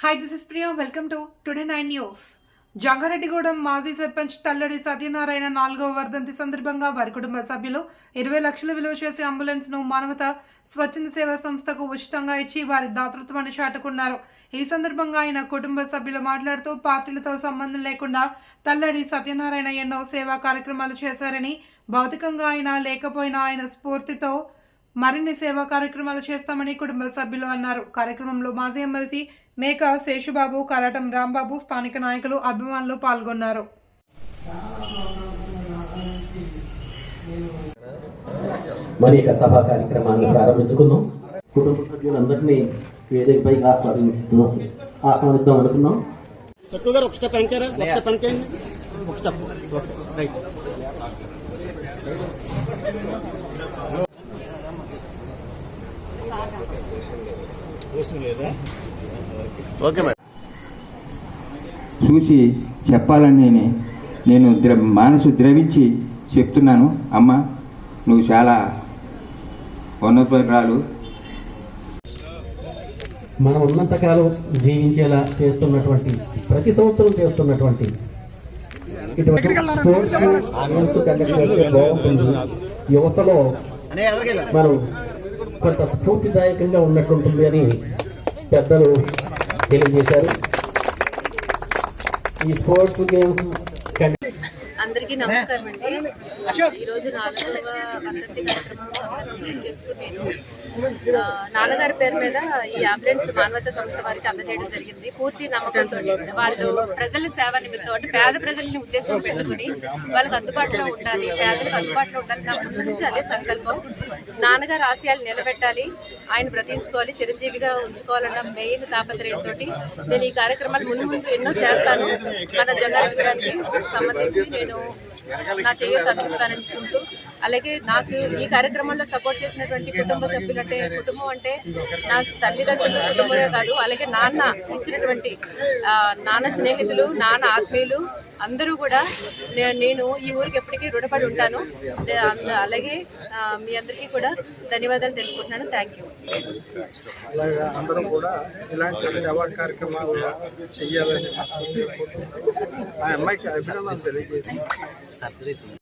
Hi this is Priya welcome to today nine news Jangareddygudem మాజీ సర్పంచ్ తల్లడి సత్యనారాయణ నాలుగవ వర్ధంతి సందర్భంగా వారి కుటుంబ సభ్యులు ఇరవై లక్షలు విలువ చేసే అంబులెన్స్ను మానవత స్వచ్ఛంద సేవా సంస్థకు ఉచితంగా ఇచ్చి వారి దాతృత్వాన్ని చాటుకున్నారు. ఈ సందర్భంగా ఆయన కుటుంబ సభ్యులు మాట్లాడుతూ పార్టీలతో సంబంధం లేకుండా తల్లడి సత్యనారాయణ ఎన్నో సేవా కార్యక్రమాలు చేశారని భౌతికంగా ఆయన లేకపోయినా ఆయన స్ఫూర్తితో మరిన్ని సేవా కార్యక్రమాలు చేస్తామని కుటుంబ సభ్యులు అన్నారు. కార్యక్రమంలో మాజీ ఎమ్మెల్సీ మేక శేషుబాబు కరాటం రాంబాబు స్థానిక నాయకులు అభిమానులు పాల్గొన్నారు. మరి యొక్క సభా కార్యక్రమాన్ని ప్రారంభించుకుందాం. కుటుంబ సభ్యులందరినీ వేదికపైకి ఆహ్వానిస్తున్నాం ఆహ్వానిద్దాం అనుకున్నాం. చెట్టు గారు ఒక స్టెప్ వెనకారా? ఒక స్టెప్ వెనకండి ఒక స్టెప్. ఓకే చూసి చెప్పాలని నేను- ద్ర మనసు ద్రవించి చెప్తున్నాను. అమ్మ నువ్వు చాలా ఉన్నతురాలు మనం ఉన్నంతకాలం జీవించేలా చేస్తున్నటువంటి ప్రతి సంవత్సరం చేస్తున్నటువంటి ఇటువంటి స్పోర్ట్స్ బాగుంటుంది యువతలో మనం కొంత స్ఫూర్తిదాయకంగా ఉన్నట్టుంటుంది అని పెద్దలు తెలియజేశారు. ఈ స్పోర్ట్స్ గేమ్స్ అందరికీ నమస్కారం అండి. ఈ రోజు నాలుగవ వర్ధంతి కార్యక్రమం నేను నాన్నగారి పేరు మీద ఈ అంబులెన్స్ మానవత సంస్థ వారికి అందజేయడం జరిగింది. పూర్తి నమ్మకంతో వాళ్ళు ప్రజల సేవ నిమిత్తం అంటే పేద ప్రజల్ని ఉద్దేశం పెట్టుకుని వాళ్ళకి అందుబాటులో ఉండాలి పేదలకు అందుబాటులో ఉండాలి నా ముందు నుంచి అదే సంకల్పం. నాన్నగారి ఆశయాలు నిలబెట్టాలి ఆయన బ్రతికించుకోవాలి చిరంజీవిగా ఉంచుకోవాలన్న మెయిన్ తాపత్రయంతో నేను ఈ కార్యక్రమాలు ముందు ముందు ఎన్నో చేస్తాను. మన జగానికి సంబంధించి నేను నా చెయ్యి తగ్గిస్తాననుకుంటూ అలాగే నాకు ఈ కార్యక్రమంలో సపోర్ట్ చేసినటువంటి కుటుంబ సభ్యులు అంటే కుటుంబం అంటే నా తల్లిదండ్రుల కుటుంబమే కాదు అలాగే నాన్న ఇచ్చినటువంటి నాన్న స్నేహితులు నాన్న ఆత్మీయులు అందరూ కూడా నేను ఈ ఊరికి ఎప్పటికీ రుణపడి ఉంటాను. అలాగే మీ అందరికీ కూడా ధన్యవాదాలు తెలుపుకుంటున్నాను. థ్యాంక్ యూ అలాగా అందరం కూడా ఇలాంటి సేవా కార్యక్రమాలు చేయాలని ఆ అమ్మాయికి అభినందనలు తెలియజేసి